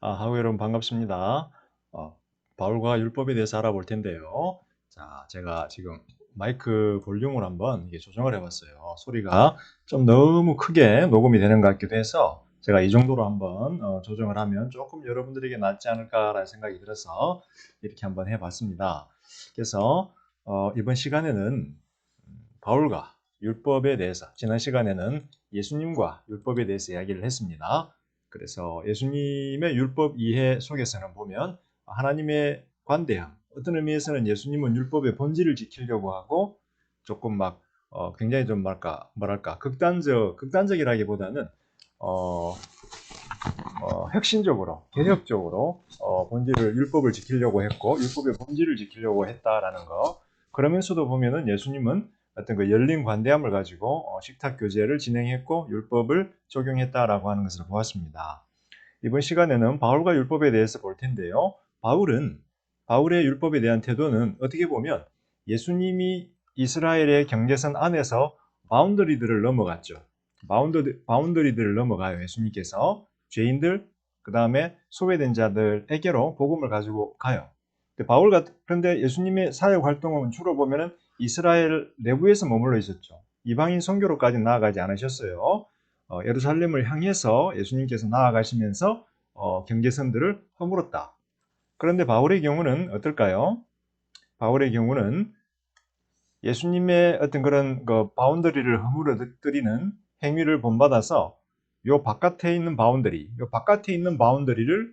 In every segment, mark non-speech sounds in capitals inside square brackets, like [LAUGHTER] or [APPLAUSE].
아, 하고 여러분 반갑습니다. 어, 바울과 율법에 대해서 알아볼 텐데요. 자, 제가 지금 마이크 볼륨을 한번 조정을 해봤어요. 소리가 좀 너무 크게 녹음이 되는 것 같기도 해서 제가 이 정도로 한번 어, 조정을 하면 조금 여러분들에게 낫지 않을까라는 생각이 들어서 이렇게 한번 해봤습니다. 그래서 어, 이번 시간에는 음, 바울과 율법에 대해서 지난 시간에는 예수님과 율법에 대해서 이야기를 했습니다. 그래서 예수님의 율법 이해 속에서는 보면 하나님의 관대함, 어떤 의미에서는 예수님은 율법의 본질을 지키려고 하고 조금 막 어, 굉장히 좀 뭐랄까 뭐랄까 극단적 극단적이라기보다는 어, 어, 혁신적으로 개혁적으로 어, 본질을 율법을 지키려고 했고 율법의 본질을 지키려고 했다라는 거. 그러면서도 보면은 예수님은 어떤 그 열린 관대함을 가지고 어, 식탁 교제를 진행했고 율법을 적용했다라고 하는 것을 보았습니다. 이번 시간에는 바울과 율법에 대해서 볼 텐데요. 바울은 바울의 율법에 대한 태도는 어떻게 보면 예수님이 이스라엘의 경계선 안에서 바운더리들을 넘어갔죠. 바운더, 바운더리들을 넘어가요. 예수님께서 죄인들 그 다음에 소외된 자들에게로 복음을 가지고 가요. 바울 같 그런데 예수님의 사역 활동은 주로 보면은 이스라엘 내부에서 머물러 있었죠. 이방인 선교로까지 나아가지 않으셨어요. 어, 예루살렘을 향해서 예수님께서 나아가시면서 어, 경계선들을 허물었다. 그런데 바울의 경우는 어떨까요? 바울의 경우는 예수님의 어떤 그런 그 바운더리를 허물어뜨리는 행위를 본받아서 요 바깥에 있는 바운더리, 요 바깥에 있는 바운더리를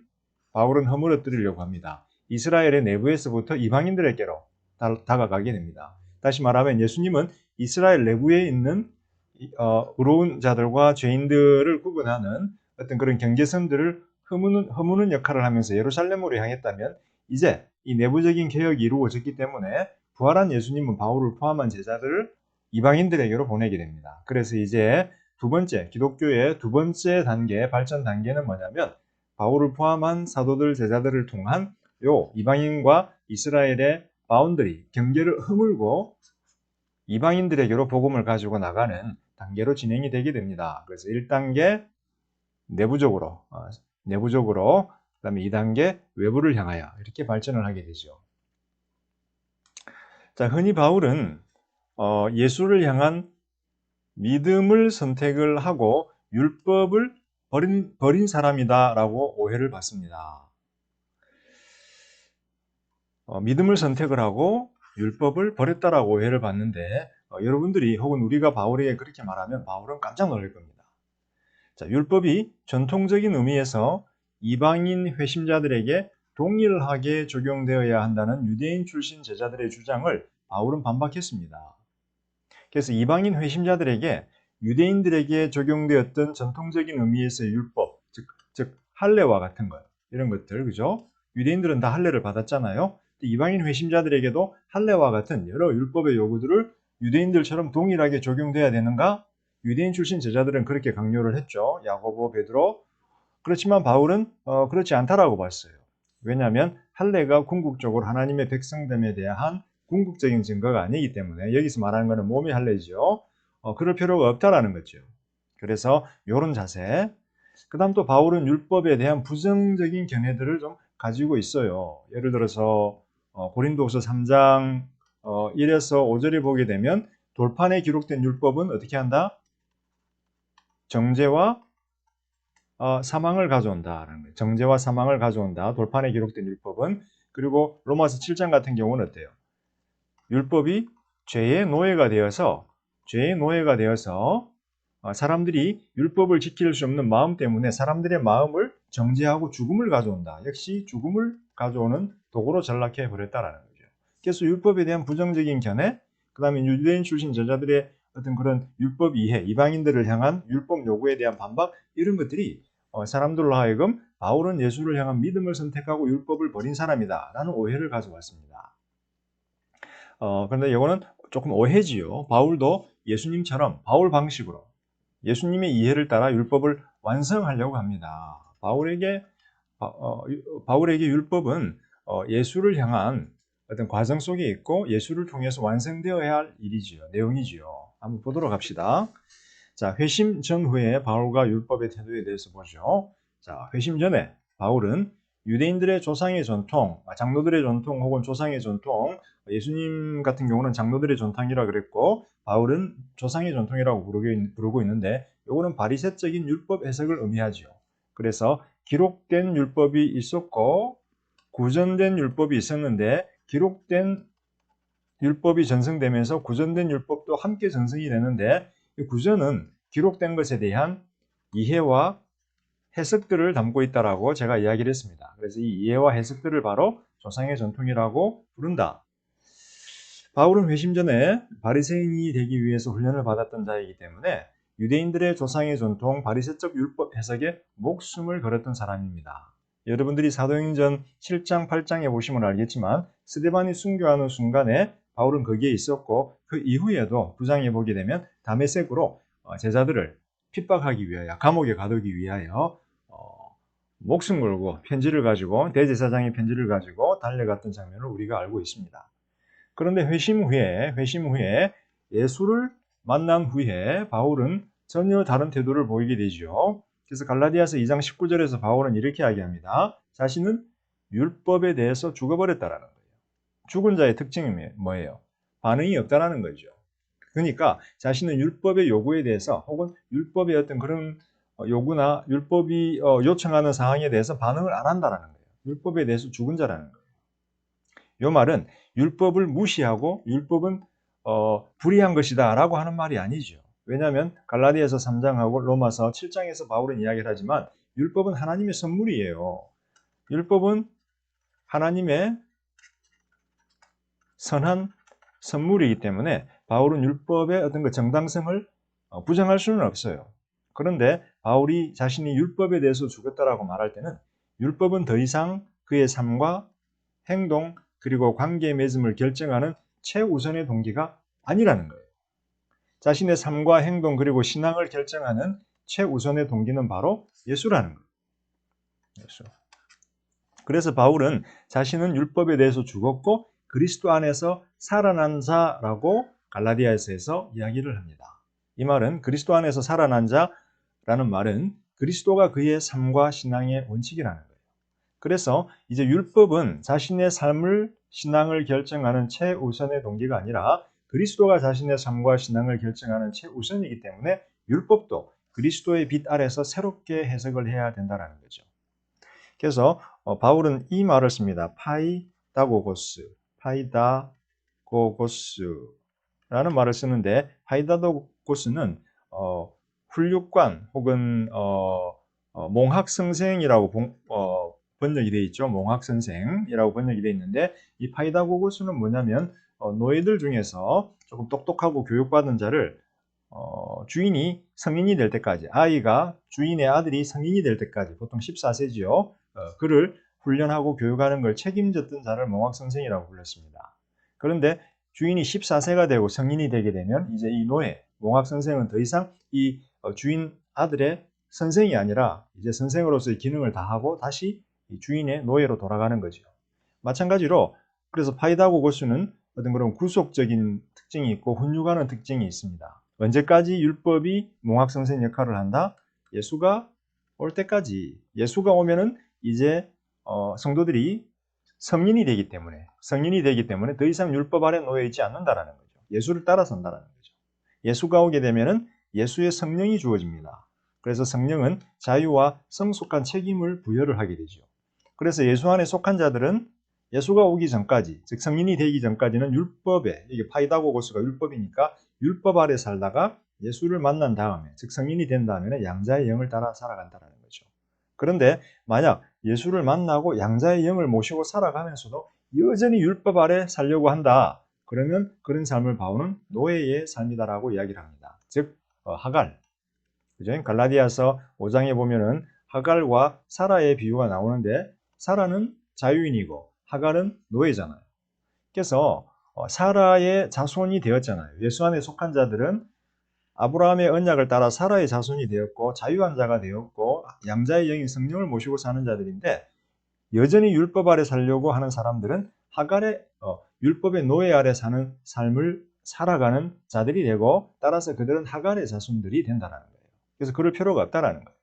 바울은 허물어뜨리려고 합니다. 이스라엘의 내부에서부터 이방인들에게로 다가가게 됩니다. 다시 말하면 예수님은 이스라엘 내부에 있는 어, 의로운 자들과 죄인들을 구분하는 어떤 그런 경계선들을 허무는, 허무는 역할을 하면서 예루살렘으로 향했다면 이제 이 내부적인 개혁이 이루어졌기 때문에 부활한 예수님은 바울을 포함한 제자들을 이방인들에게로 보내게 됩니다. 그래서 이제 두 번째 기독교의 두 번째 단계 발전 단계는 뭐냐면 바울을 포함한 사도들 제자들을 통한 요 이방인과 이스라엘의 바운더리 경계를 허물고 이방인들에게로 복음을 가지고 나가는 단계로 진행이 되게 됩니다. 그래서 1단계 내부적으로 어, 내부적으로 그 다음에 2단계 외부를 향하여 이렇게 발전을 하게 되죠. 자, 흔히 바울은 어, 예수를 향한 믿음을 선택을 하고 율법을 버린, 버린 사람이다라고 오해를 받습니다. 어, 믿음을 선택을 하고 율법을 버렸다라고 오해를 받는데 어, 여러분들이 혹은 우리가 바울에게 그렇게 말하면 바울은 깜짝 놀랄 겁니다. 자, 율법이 전통적인 의미에서 이방인 회심자들에게 동일하게 적용되어야 한다는 유대인 출신 제자들의 주장을 바울은 반박했습니다. 그래서 이방인 회심자들에게 유대인들에게 적용되었던 전통적인 의미에서의 율법, 즉, 즉 할례와 같은 것 이런 것들 그죠? 유대인들은 다 할례를 받았잖아요. 이방인 회심자들에게도 할례와 같은 여러 율법의 요구들을 유대인들처럼 동일하게 적용돼야 되는가? 유대인 출신 제자들은 그렇게 강요를 했죠. 야고보, 베드로. 그렇지만 바울은 어, 그렇지 않다라고 봤어요. 왜냐하면 할례가 궁극적으로 하나님의 백성됨에 대한 궁극적인 증거가 아니기 때문에 여기서 말하는 것은 몸의 할례죠. 어, 그럴 필요가 없다라는 거죠. 그래서 이런 자세. 그 다음 또 바울은 율법에 대한 부정적인 견해들을 좀 가지고 있어요. 예를 들어서 어, 고린도서 3장 어, 1에서 5절에 보게 되면 돌판에 기록된 율법은 어떻게 한다? 정죄와 어, 사망을 가져온다라는 거예요. 정죄와 사망을 가져온다. 돌판에 기록된 율법은 그리고 로마서 7장 같은 경우는 어때요? 율법이 죄의 노예가 되어서 죄의 노예가 되어서 어, 사람들이 율법을 지킬 수 없는 마음 때문에 사람들의 마음을 정죄하고 죽음을 가져온다. 역시 죽음을 가져오는 도구로 전락해 버렸다라는 거죠. 그래서 율법에 대한 부정적인 견해, 그 다음에 유대인 출신 저자들의 어떤 그런 율법 이해, 이방인들을 향한 율법 요구에 대한 반박 이런 것들이 어, 사람들로 하여금 바울은 예수를 향한 믿음을 선택하고 율법을 버린 사람이다 라는 오해를 가져왔습니다. 어, 그런데 이거는 조금 오해지요. 바울도 예수님처럼 바울 방식으로 예수님의 이해를 따라 율법을 완성하려고 합니다. 바울에게 어, 바울에게 율법은 어, 예수를 향한 어떤 과정 속에 있고 예수를 통해서 완성되어야 할 일이지요. 내용이지요. 한번 보도록 합시다. 자, 회심 전후에 바울과 율법의 태도에 대해서 보죠. 자, 회심 전에 바울은 유대인들의 조상의 전통, 아, 장로들의 전통 혹은 조상의 전통, 예수님 같은 경우는 장로들의 전통이라 그랬고 바울은 조상의 전통이라고 부르고, 있는데 이거는 바리새적인 율법 해석을 의미하죠. 그래서 기록된 율법이 있었고 구전된 율법이 있었는데 기록된 율법이 전승되면서 구전된 율법도 함께 전승이 되는데 이 구전은 기록된 것에 대한 이해와 해석들을 담고 있다라고 제가 이야기를 했습니다. 그래서 이 이해와 해석들을 바로 조상의 전통이라고 부른다. 바울은 회심 전에 바리새인이 되기 위해서 훈련을 받았던 자이기 때문에 유대인들의 조상의 전통 바리새적 율법 해석에 목숨을 걸었던 사람입니다. 여러분들이 사도행전 7장 8장에 보시면 알겠지만 스데반이 순교하는 순간에 바울은 거기에 있었고 그 이후에도 9장에 보게 되면 다메섹으로 어, 제자들을 핍박하기 위하여 감옥에 가두기 위하여 어, 목숨 걸고 편지를 가지고 대제사장의 편지를 가지고 달려갔던 장면을 우리가 알고 있습니다. 그런데 회심 후에 회심 후에 예수를 만난 후에 바울은 전혀 다른 태도를 보이게 되죠. 그래서 갈라디아서 2장 19절에서 바울은 이렇게 이야기합니다. 자신은 율법에 대해서 죽어버렸다라는 거예요. 죽은 자의 특징이 뭐예요? 반응이 없다라는 거죠. 그러니까 자신은 율법의 요구에 대해서 혹은 율법의 어떤 그런 어, 요구나 율법이 어, 요청하는 사항에 대해서 반응을 안 한다라는 거예요. 율법에 대해서 죽은 자라는 거예요. 이 말은 율법을 무시하고 율법은 어, 불의한 것이다라고 하는 말이 아니죠. 왜냐하면 갈라디아서 3장하고 로마서 7장에서 바울은 이야기를 하지만 율법은 하나님의 선물이에요. 율법은 하나님의 선한 선물이기 때문에 바울은 율법의 어떤 그 정당성을 어, 부정할 수는 없어요. 그런데 바울이 자신이 율법에 대해서 죽었다라고 말할 때는 율법은 더 이상 그의 삶과 행동 그리고 관계 맺음을 결정하는 최우선의 동기가 아니라는 거예요. 자신의 삶과 행동 그리고 신앙을 결정하는 최우선의 동기는 바로 예수라는 거예요. 예수. 그래서 바울은 자신은 율법에 대해서 죽었고 그리스도 안에서 살아난 자라고 갈라디아에서 이야기를 합니다. 이 말은 그리스도 안에서 살아난 자라는 말은 그리스도가 그의 삶과 신앙의 원칙이라는 거예요. 그래서 이제 율법은 자신의 삶을 신앙을 결정하는 최우선의 동기가 아니라 그리스도가 자신의 삶과 신앙을 결정하는 최우선이기 때문에 율법도 그리스도의 빛 아래서 새롭게 해석을 해야 된다는 거죠. 그래서 어, 바울은 이 말을 씁니다. 파이다고고스, 파이다고고스라는 말을 쓰는데 파이다고고스는 어, 훌육관 혹은 어, 어 몽학성생이라고 어, 번역이 되어 있죠. 몽학선생이라고 번역이 되어 있는데 이 파이다고고스는 뭐냐면 어, 노예들 중에서 조금 똑똑하고 교육받은 자를 어, 주인이 성인이 될 때까지 아이가 주인의 아들이 성인이 될 때까지 보통 14세지요. 어, 그를 훈련하고 교육하는 걸 책임졌던 자를 몽학선생이라고 불렀습니다. 그런데 주인이 14세가 되고 성인이 되게 되면 이제 이 노예, 몽학선생은 더 이상 이 어, 주인 아들의 선생이 아니라 이제 선생으로서의 기능을 다하고 다시 주인의 노예로 돌아가는 거죠. 마찬가지로 그래서 파이다고 고수는 어떤 그런 구속적인 특징이 있고 훈육하는 특징이 있습니다. 언제까지 율법이 몽학선생 역할을 한다? 예수가 올 때까지 예수가 오면은 이제 어, 성도들이 성인이 되기 때문에 성인이 되기 때문에 더 이상 율법 아래 놓여 있지 않는다라는 거죠. 예수를 따라선다라는 거죠. 예수가 오게 되면은 예수의 성령이 주어집니다. 그래서 성령은 자유와 성숙한 책임을 부여를 하게 되죠. 그래서 예수 안에 속한 자들은 예수가 오기 전까지, 즉 성인이 되기 전까지는 율법에 이게 파이다고고스가 율법이니까 율법 아래 살다가 예수를 만난 다음에, 즉 성인이 된 다음에는 양자의 영을 따라 살아간다는 거죠. 그런데 만약 예수를 만나고 양자의 영을 모시고 살아가면서도 여전히 율법 아래 살려고 한다. 그러면 그런 삶을 바우는 노예의 삶이다라고 이야기를 합니다. 즉 어, 하갈. 그죠? 갈라디아서 5장에 보면은 하갈과 사라의 비유가 나오는데 사라는 자유인이고 하갈은 노예잖아요. 그래서 어, 사라의 자손이 되었잖아요. 예수 안에 속한 자들은 아브라함의 언약을 따라 사라의 자손이 되었고 자유한 자가 되었고 양자의 영인 성령을 모시고 사는 자들인데 여전히 율법 아래 살려고 하는 사람들은 하갈의 어, 율법의 노예 아래 사는 삶을 살아가는 자들이 되고 따라서 그들은 하갈의 자손들이 된다는 거예요. 그래서 그럴 필요가 없다라는 거예요.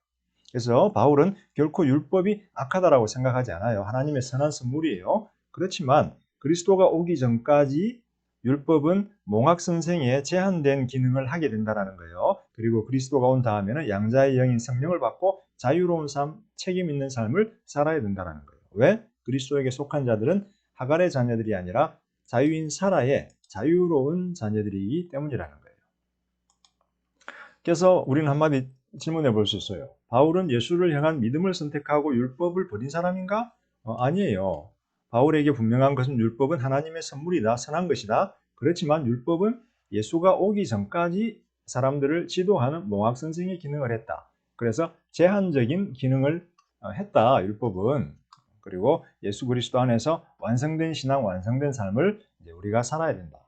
그래서 바울은 결코 율법이 악하다라고 생각하지 않아요. 하나님의 선한 선물이에요. 그렇지만 그리스도가 오기 전까지 율법은 몽학 선생의 제한된 기능을 하게 된다라는 거예요. 그리고 그리스도가 온 다음에는 양자의 영인 성령을 받고 자유로운 삶, 책임 있는 삶을 살아야 된다라는 거예요. 왜? 그리스도에게 속한 자들은 하갈의 자녀들이 아니라 자유인 사라의 자유로운 자녀들이기 때문이라는 거예요. 그래서 우리는 한마디 질문해 볼 수 있어요. 바울은 예수를 향한 믿음을 선택하고 율법을 버린 사람인가? 어, 아니에요. 바울에게 분명한 것은 율법은 하나님의 선물이다, 선한 것이다. 그렇지만 율법은 예수가 오기 전까지 사람들을 지도하는 몽학 선생의 기능을 했다. 그래서 제한적인 기능을 어, 했다. 율법은 그리고 예수 그리스도 안에서 완성된 신앙, 완성된 삶을 우리가 살아야 된다.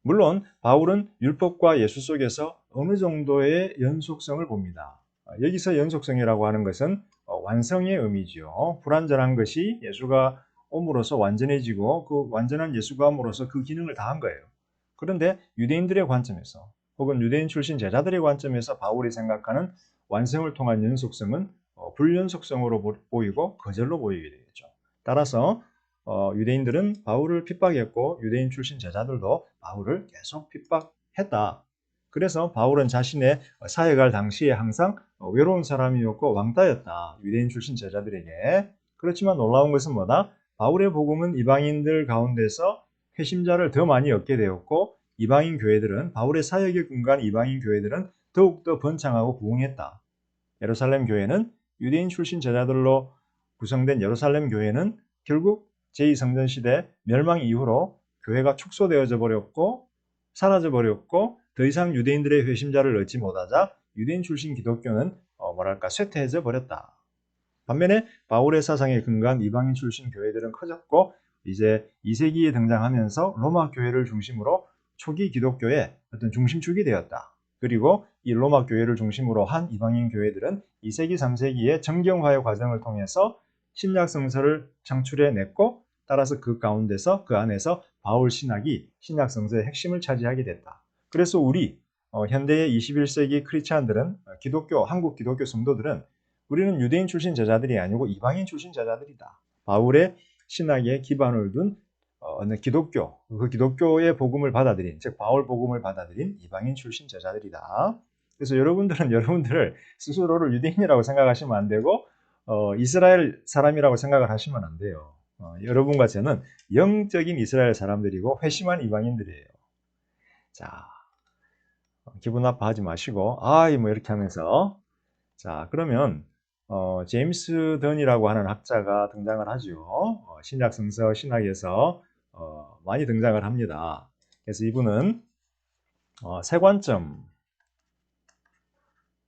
물론 바울은 율법과 예수 속에서 어느 정도의 연속성을 봅니다. 어, 여기서 연속성이라고 하는 것은 어, 완성의 의미지요. 불완전한 것이 예수가 옴으로써 완전해지고 그 완전한 예수가 옴으로써 그 기능을 다한 거예요. 그런데 유대인들의 관점에서 혹은 유대인 출신 제자들의 관점에서 바울이 생각하는 완성을 통한 연속성은 어, 불연속성으로 보이고 거절로 보이게 되겠죠. 따라서 어, 유대인들은 바울을 핍박했고 유대인 출신 제자들도 바울을 계속 핍박했다. 그래서 바울은 자신의 사역할 당시에 항상 외로운 사람이었고 왕따였다. 유대인 출신 제자들에게. 그렇지만 놀라운 것은 뭐다? 바울의 복음은 이방인들 가운데서 회심자를 더 많이 얻게 되었고 이방인 교회들은 바울의 사역의 근간 이방인 교회들은 더욱더 번창하고 부흥했다. 예루살렘 교회는 유대인 출신 제자들로 구성된 예루살렘 교회는 결국 제2성전 시대 멸망 이후로 교회가 축소되어져 버렸고 사라져 버렸고 더 이상 유대인들의 회심자를 얻지 못하자 유대인 출신 기독교는 어 뭐랄까 쇠퇴해져 버렸다. 반면에 바울의 사상에 근거한 이방인 출신 교회들은 커졌고 이제 2세기에 등장하면서 로마 교회를 중심으로 초기 기독교의 어떤 중심축이 되었다. 그리고 이 로마 교회를 중심으로 한 이방인 교회들은 2세기, 3세기의 정경화의 과정을 통해서 신약 성서를 창출해 냈고 따라서 그 가운데서 그 안에서 바울 신학이 신약 성서의 핵심을 차지하게 됐다. 그래서 우리 어, 현대의 21세기 크리스찬들은 어, 기독교 한국 기독교 성도들은 우리는 유대인 출신 제자들이 아니고 이방인 출신 제자들이다. 바울의 신학에 기반을 둔 어, 어느 기독교, 그 기독교의 복음을 받아들인, 즉 바울 복음을 받아들인 이방인 출신 제자들이다. 그래서 여러분들은 [LAUGHS] 여러분들을 스스로를 유대인이라고 생각하시면 안 되고 어, 이스라엘 사람이라고 생각을 하시면 안 돼요. 어, 여러분과 저는 영적인 이스라엘 사람들이고 회심한 이방인들이에요. 자, 어, 기분 나빠하지 마시고 아이 뭐 이렇게 하면서 자 그러면 어, 제임스 던이라고 하는 학자가 등장을 하죠. 어, 신약 성서 신학에서 어, 많이 등장을 합니다. 그래서 이분은 어, 세 관점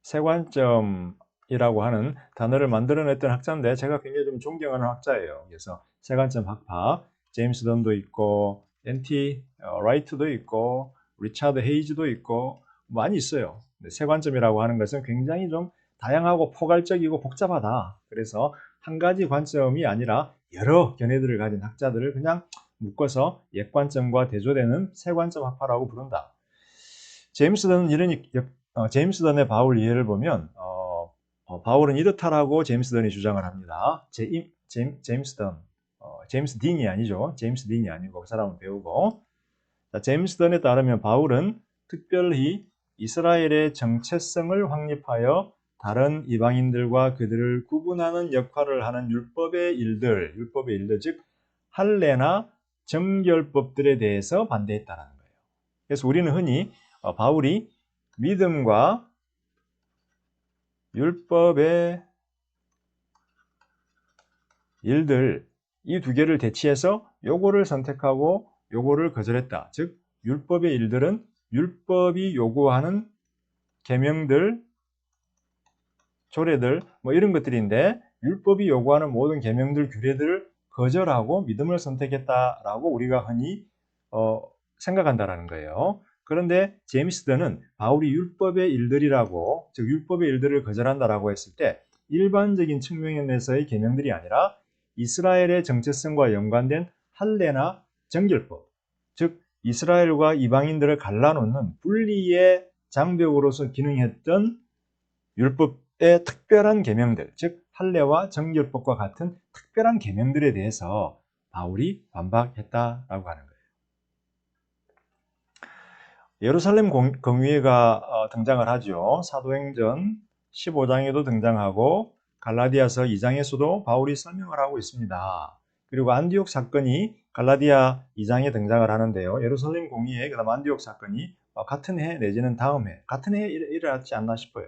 세 관점이라고 하는 단어를 만들어냈던 학자인데 제가 굉장히 좀 존경하는 학자예요. 그래서 세 관점 학파 제임스 던도 있고 엔티 어, 라이트도 있고 리차드 헤이즈도 있고 많이 있어요. 세관점이라고 하는 것은 굉장히 좀 다양하고 포괄적이고 복잡하다. 그래서 한 가지 관점이 아니라 여러 견해들을 가진 학자들을 그냥 묶어서 옛관점과 대조되는 세관점 학파라고 부른다. 제임스 던은 이런 어, 제임스 던의 바울 이해를 보면 어, 어, 바울은 이렇다라고 제임스 던이 주장을 합니다. 제, 제, 제임스 던, 어, 제임스 딘이 아니죠. 제임스 딘이 아니고 그 사람은 배우고 자, 제임스 던에 따르면 바울은 특별히 이스라엘의 정체성을 확립하여 다른 이방인들과 그들을 구분하는 역할을 하는 율법의 일들, 율법의 일들, 즉 할례나 정결법들에 대해서 반대했다라는 거예요. 그래서 우리는 흔히 어, 바울이 믿음과 율법의 일들 이 두 개를 대치해서 요거를 선택하고 요거를 거절했다. 즉 율법의 일들은 율법이 요구하는 계명들 조례들 뭐 이런 것들인데 율법이 요구하는 모든 계명들 규례들을 거절하고 믿음을 선택했다라고 우리가 흔히 어, 생각한다라는 거예요. 그런데 제임스드는 바울이 율법의 일들이라고 즉 율법의 일들을 거절한다라고 했을 때 일반적인 측면에서의 계명들이 아니라 이스라엘의 정체성과 연관된 할례나 정결법 즉 이스라엘과 이방인들을 갈라놓는 분리의 장벽으로서 기능했던 율법 특별한 계명들, 즉 할례와 정결법과 같은 특별한 계명들에 대해서 바울이 반박했다라고 하는 거예요. 예루살렘 공- 공의회가 어, 등장을 하죠. 사도행전 15장에도 등장하고 갈라디아서 2장에서도 바울이 설명을 하고 있습니다. 그리고 안디옥 사건이 갈라디아 2장에 등장을 하는데요. 예루살렘 공의회 그 다음 안디옥 사건이 어, 같은 해 내지는 다음 해 같은 해에 일- 일어났지 않나 싶어요.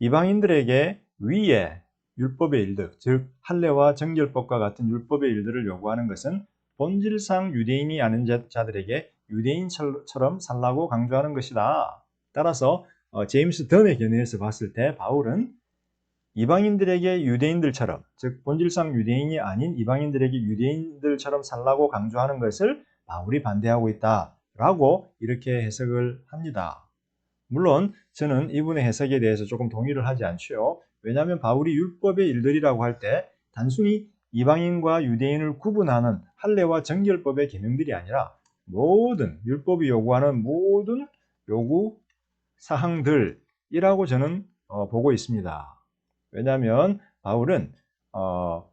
이방인들에게 위에 율법의 일들, 즉 할례와 정결법과 같은 율법의 일들을 요구하는 것은 본질상 유대인이 아닌 자- 자들에게 유대인처럼 살라고 강조하는 것이다. 따라서 어, 제임스 던의 견해에서 봤을 때 바울은 이방인들에게 유대인들처럼, 즉 본질상 유대인이 아닌 이방인들에게 유대인들처럼 살라고 강조하는 것을 바울이 반대하고 있다라고 이렇게 해석을 합니다. 물론 저는 이분의 해석에 대해서 조금 동의를 하지 않죠. 왜냐하면 바울이 율법의 일들이라고 할 때 단순히 이방인과 유대인을 구분하는 할례와 정결법의 계명들이 아니라 모든 율법이 요구하는 모든 요구 사항들이라고 저는 어, 보고 있습니다. 왜냐하면 바울은 어,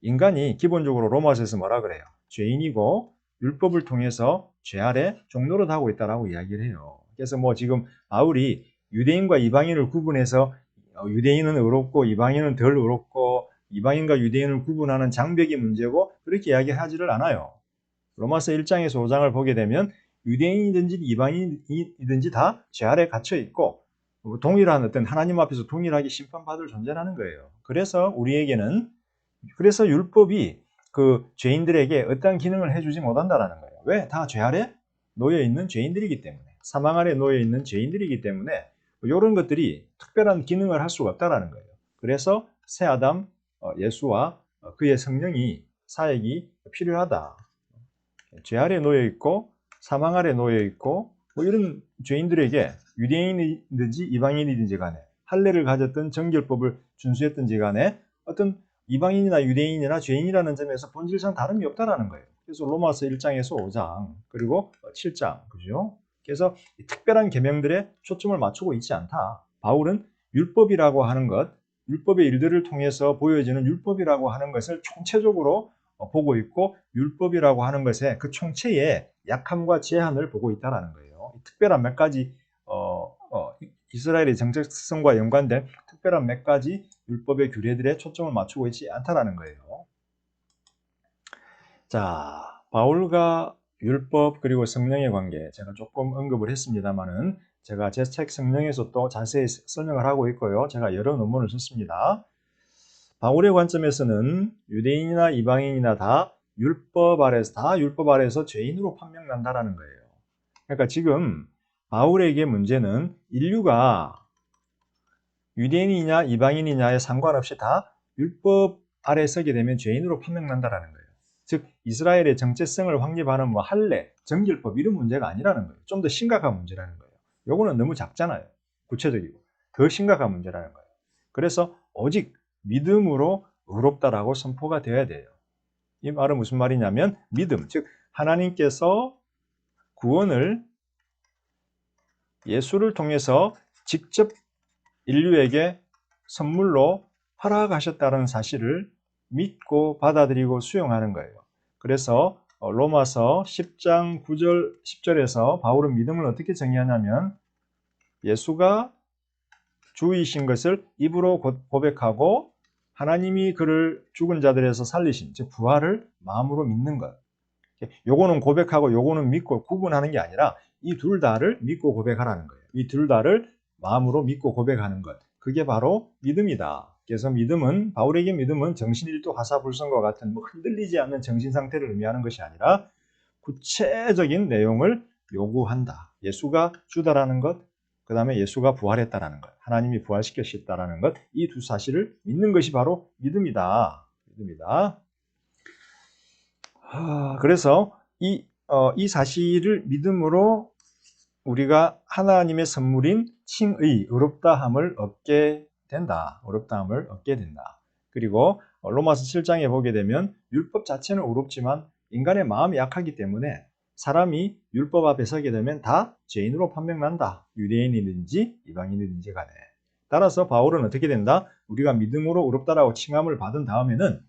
인간이 기본적으로 로마서에서 뭐라 그래요? 죄인이고 율법을 통해서 죄 아래 종노릇하고 있다라고 이야기를 해요. 그래서 뭐 지금 바울이 유대인과 이방인을 구분해서 어, 유대인은 의롭고 이방인은 덜 의롭고 이방인과 유대인을 구분하는 장벽이 문제고 그렇게 이야기하지를 않아요. 로마서 1장에서 5장을 보게 되면 유대인이든지 이방인이든지 다 죄 아래 갇혀 있고 동일한 어떤 하나님 앞에서 동일하게 심판받을 존재라는 거예요. 그래서 우리에게는 그래서 율법이 그 죄인들에게 어떠한 기능을 해주지 못한다라는 거예요. 왜? 다 죄 아래 놓여 있는 죄인들이기 때문에 사망 아래 놓여 있는 죄인들이기 때문에 이런 것들이 특별한 기능을 할 수가 없다라는 거예요. 그래서 새 아담 어, 예수와 어, 그의 성령이 사역이 필요하다. 죄 아래 놓여 있고 사망 아래 놓여 있고 뭐 이런 죄인들에게 유대인이든지 이방인이든지 간에 할례를 가졌던 정결법을 준수했든지 간에 어떤 이방인이나 유대인이나 죄인이라는 점에서 본질상 다름이 없다라는 거예요. 그래서 로마서 1장에서 5장 그리고 7장 그죠? 그래서 특별한 계명들에 초점을 맞추고 있지 않다. 바울은 율법이라고 하는 것, 율법의 일들을 통해서 보여지는 율법이라고 하는 것을 총체적으로 어, 보고 있고 율법이라고 하는 것에 그 총체의 약함과 제한을 보고 있다라는 거예요. 특별한 몇 가지 이스라엘의 정체성과 연관된 특별한 몇 가지 율법의 규례들에 초점을 맞추고 있지 않다라는 거예요. 자, 바울과 율법 그리고 성령의 관계 제가 조금 언급을 했습니다만은 제가 제 책 성령에서 또 자세히 설명을 하고 있고요. 제가 여러 논문을 썼습니다. 바울의 관점에서는 유대인이나 이방인이나 다 율법 아래서 다 율법 아래서 죄인으로 판명난다라는 거예요. 그러니까 지금 바울에게 문제는 인류가 유대인이냐 이방인이냐에 상관없이 다 율법 아래 서게 되면 죄인으로 판명난다라는 거예요. 즉 이스라엘의 정체성을 확립하는 뭐 할례, 정결법 이런 문제가 아니라는 거예요. 좀 더 심각한 문제라는 거예요. 요거는 너무 작잖아요. 구체적이고 더 심각한 문제라는 거예요. 그래서 오직 믿음으로 의롭다라고 선포가 되어야 돼요. 이 말은 무슨 말이냐면 믿음, 즉 하나님께서 구원을 예수를 통해서 직접 인류에게 선물로 허락하셨다는 사실을 믿고 받아들이고 수용하는 거예요. 그래서 어, 로마서 10장 9절 10절에서 바울은 믿음을 어떻게 정의하냐면 예수가 주이신 것을 입으로 고백하고 하나님이 그를 죽은 자들에서 살리신 즉 부활을 마음으로 믿는 것. 요거는 고백하고 요거는 믿고 구분하는 게 아니라 이 둘 다를 믿고 고백하라는 거예요. 이 둘 다를 마음으로 믿고 고백하는 것. 그게 바로 믿음이다. 그래서 믿음은 바울에게 믿음은 정신일도 화사불성과 같은 뭐 흔들리지 않는 정신 상태를 의미하는 것이 아니라 구체적인 내용을 요구한다. 예수가 주다라는 것, 그 다음에 예수가 부활했다라는 것, 하나님이 부활시켰다라는 것, 이 두 사실을 믿는 것이 바로 믿음이다. 믿음이다. 하, 그래서 이, 어, 이 사실을 믿음으로 우리가 하나님의 선물인 칭의, 의롭다함을 얻게 된다. 의롭다함을 얻게 된다. 그리고 로마서 7장에 보게 되면 율법 자체는 의롭지만 인간의 마음이 약하기 때문에 사람이 율법 앞에 서게 되면 다 죄인으로 판명난다. 유대인이든지 이방인이든지 간에. 따라서 바울은 어떻게 된다? 우리가 믿음으로 의롭다라고 칭함을 받은 다음에는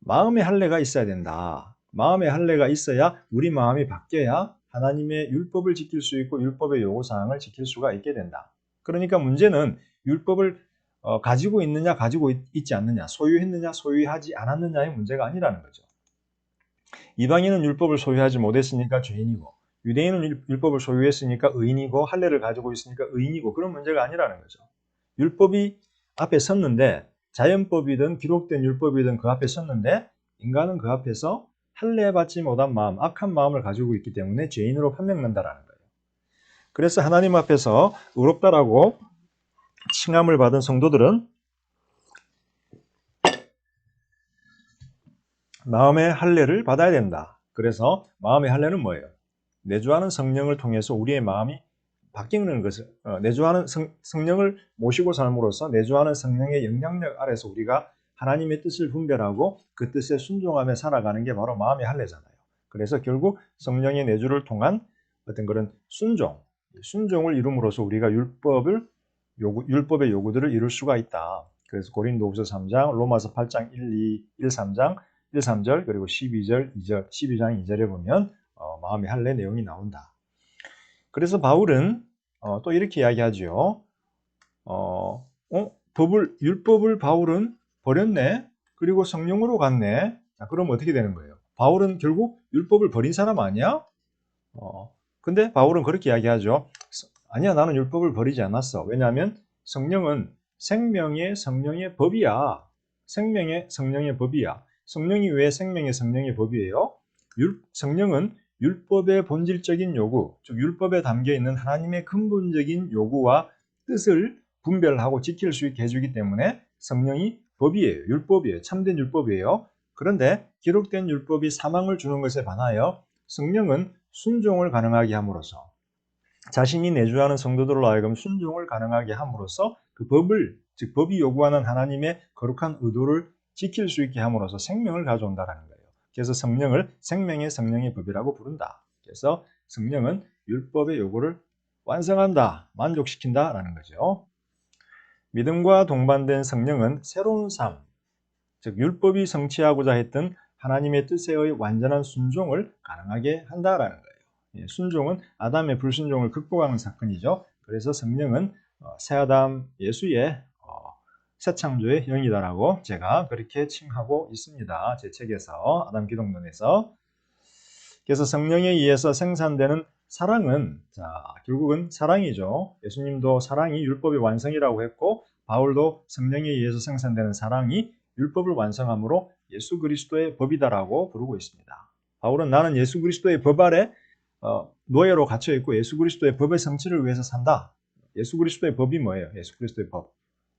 마음의 할례가 있어야 된다. 마음의 할례가 있어야 우리 마음이 바뀌어야 하나님의 율법을 지킬 수 있고 율법의 요구 사항을 지킬 수가 있게 된다. 그러니까 문제는 율법을 어, 가지고 있느냐 가지고 있, 지 않느냐 소유했느냐 소유하지 않았느냐의 문제가 아니라는 거죠. 이방인은 율법을 소유하지 못했으니까 죄인이고 유대인은 율법을 소유했으니까 의인이고 할례를 가지고 있으니까 의인이고 그런 문제가 아니라는 거죠. 율법이 앞에 섰는데 자연법이든 기록된 율법이든 그 앞에 섰는데 인간은 그 앞에서 할례 받지 못한 마음, 악한 마음을 가지고 있기 때문에 죄인으로 판명난다라는 거예요. 그래서 하나님 앞에서 의롭다라고 칭함을 받은 성도들은 마음의 할례를 받아야 된다. 그래서 마음의 할례는 뭐예요? 내주하는 성령을 통해서 우리의 마음이 바뀌는 것을 어, 내주하는 성, 성령을 모시고 삶으로써 내주하는 성령의 영향력 아래서 우리가 하나님의 뜻을 분별하고 그 뜻에 순종하며 살아가는 게 바로 마음의 할례잖아요. 그래서 결국 성령의 내주를 통한 어떤 그런 순종, 순종을 이룸으로써 우리가 율법을 요구, 율법의 요구들을 이룰 수가 있다. 그래서 고린도후서 3장, 로마서 8장 1, 2, 1, 3장 1, 3절 그리고 12절, 2절, 12장 2절에 보면 어, 마음의 할례 내용이 나온다. 그래서 바울은 어, 또 이렇게 이야기하죠. 어, 어, 법을 율법을 바울은 버렸네. 그리고 성령으로 갔네. 자, 그럼 어떻게 되는 거예요? 바울은 결국 율법을 버린 사람 아니야? 어, 근데 바울은 그렇게 이야기하죠. 아니야, 나는 율법을 버리지 않았어. 왜냐하면 성령은 생명의 성령의 법이야. 생명의 성령의 법이야. 성령이 왜 생명의 성령의 법이에요? 율, 성령은 율법의 본질적인 요구, 즉 율법에 담겨 있는 하나님의 근본적인 요구와 뜻을 분별하고 지킬 수 있게 해주기 때문에 성령이 법이에요. 율법이에요. 참된 율법이에요. 그런데 기록된 율법이 사망을 주는 것에 반하여 성령은 순종을 가능하게 함으로써 자신이 내주하는 성도들로 하여금 순종을 가능하게 함으로써 그 법을 즉 법이 요구하는 하나님의 거룩한 의도를 지킬 수 있게 함으로써 생명을 가져온다라는 거예요. 그래서 성령을 생명의 성령의 법이라고 부른다. 그래서 성령은 율법의 요구를 완성한다, 만족시킨다라는 거죠. 믿음과 동반된 성령은 새로운 삶, 즉 율법이 성취하고자 했던 하나님의 뜻에의 완전한 순종을 가능하게 한다라는 거예요. 예, 순종은 아담의 불순종을 극복하는 사건이죠. 그래서 성령은 어, 새 아담 예수의 어, 새 창조의 영이다라고 제가 그렇게 칭하고 있습니다. 제 책에서 아담 기독론에서 그래서 성령에 의해서 생산되는 사랑은 자 결국은 사랑이죠. 예수님도 사랑이 율법의 완성이라고 했고 바울도 성령에 의해서 생산되는 사랑이 율법을 완성함으로 예수 그리스도의 법이다라고 부르고 있습니다. 바울은 나는 예수 그리스도의 법 아래 어, 노예로 갇혀 있고 예수 그리스도의 법의 성취를 위해서 산다. 예수 그리스도의 법이 뭐예요? 예수 그리스도의 법.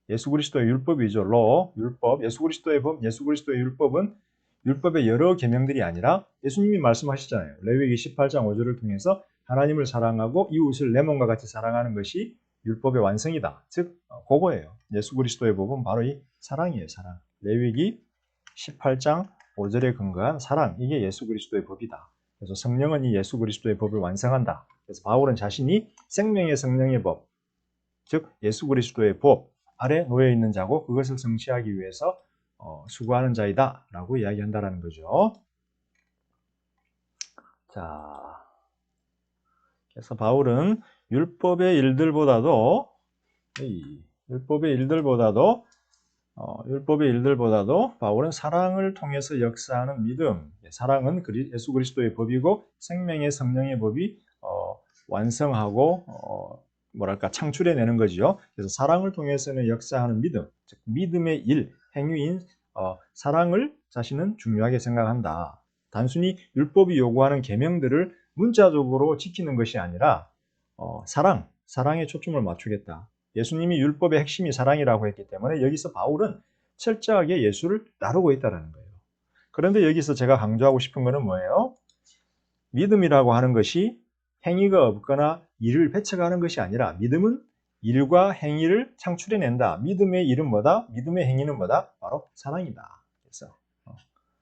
예수 그리스도의 율법이죠. 로, 율법. 예수 그리스도의 법, 예수 그리스도의 율법은 율법의 여러 계명들이 아니라 예수님이 말씀하시잖아요. 레위기 18장 5절을 통해서 하나님을 사랑하고 이웃을 내 몸과 같이 사랑하는 것이 율법의 완성이다. 즉 어, 그거예요. 예수 그리스도의 법은 바로 이 사랑이에요. 사랑. 레위기 18장 5절에 근거한 사랑. 이게 예수 그리스도의 법이다. 그래서 성령은 이 예수 그리스도의 법을 완성한다. 그래서 바울은 자신이 생명의 성령의 법, 즉 예수 그리스도의 법 아래 놓여 있는 자고 그것을 성취하기 위해서 어, 수고하는 자이다라고 이야기한다라는 거죠. 자, 그래서 바울은 율법의 일들보다도 이 율법의 일들보다도 어, 율법의 일들보다도 바울은 사랑을 통해서 역사하는 믿음, 사랑은 그리, 예수 그리스도의 법이고 생명의 성령의 법이 어, 완성하고 어, 뭐랄까 창출해내는 거죠. 그래서 사랑을 통해서는 역사하는 믿음, 즉 믿음의 일, 행위인 어, 사랑을 자신은 중요하게 생각한다. 단순히 율법이 요구하는 계명들을 문자적으로 지키는 것이 아니라 어, 사랑, 사랑에 초점을 맞추겠다. 예수님이 율법의 핵심이 사랑이라고 했기 때문에 여기서 바울은 철저하게 예수를 나르고 있다는 거예요. 그런데 여기서 제가 강조하고 싶은 것은 뭐예요? 믿음이라고 하는 것이 행위가 없거나 일을 배척하는 것이 아니라 믿음은 일과 행위를 창출해낸다. 믿음의 일은 뭐다? 믿음의 행위는 뭐다? 바로 사랑이다. 그래서 어,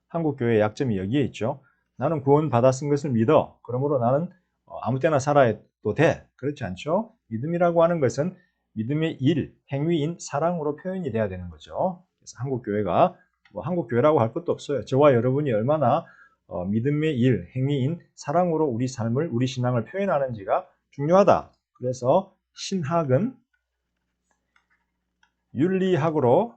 한국 교회의 약점이 여기에 있죠. 나는 구원 받았은 것을 믿어. 그러므로 나는 어, 아무 때나 살아도 돼. 그렇지 않죠? 믿음이라고 하는 것은 믿음의 일, 행위인 사랑으로 표현이 돼야 되는 거죠. 그래서 한국 교회가 뭐 한국 교회라고 할 것도 없어요. 저와 여러분이 얼마나 어, 믿음의 일, 행위인 사랑으로 우리 삶을 우리 신앙을 표현하는지가 중요하다. 그래서 신학은 윤리학으로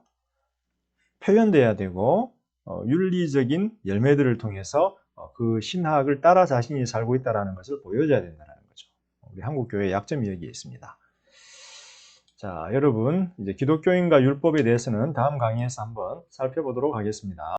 표현돼야 되고 어, 윤리적인 열매들을 통해서 어, 그 신학을 따라 자신이 살고 있다는 것을 보여줘야 된다는 거죠. 우리 한국 교회의 약점이 여기에 있습니다. 자, 여러분 이제 기독교인과 율법에 대해서는 다음 강의에서 한번 살펴보도록 하겠습니다.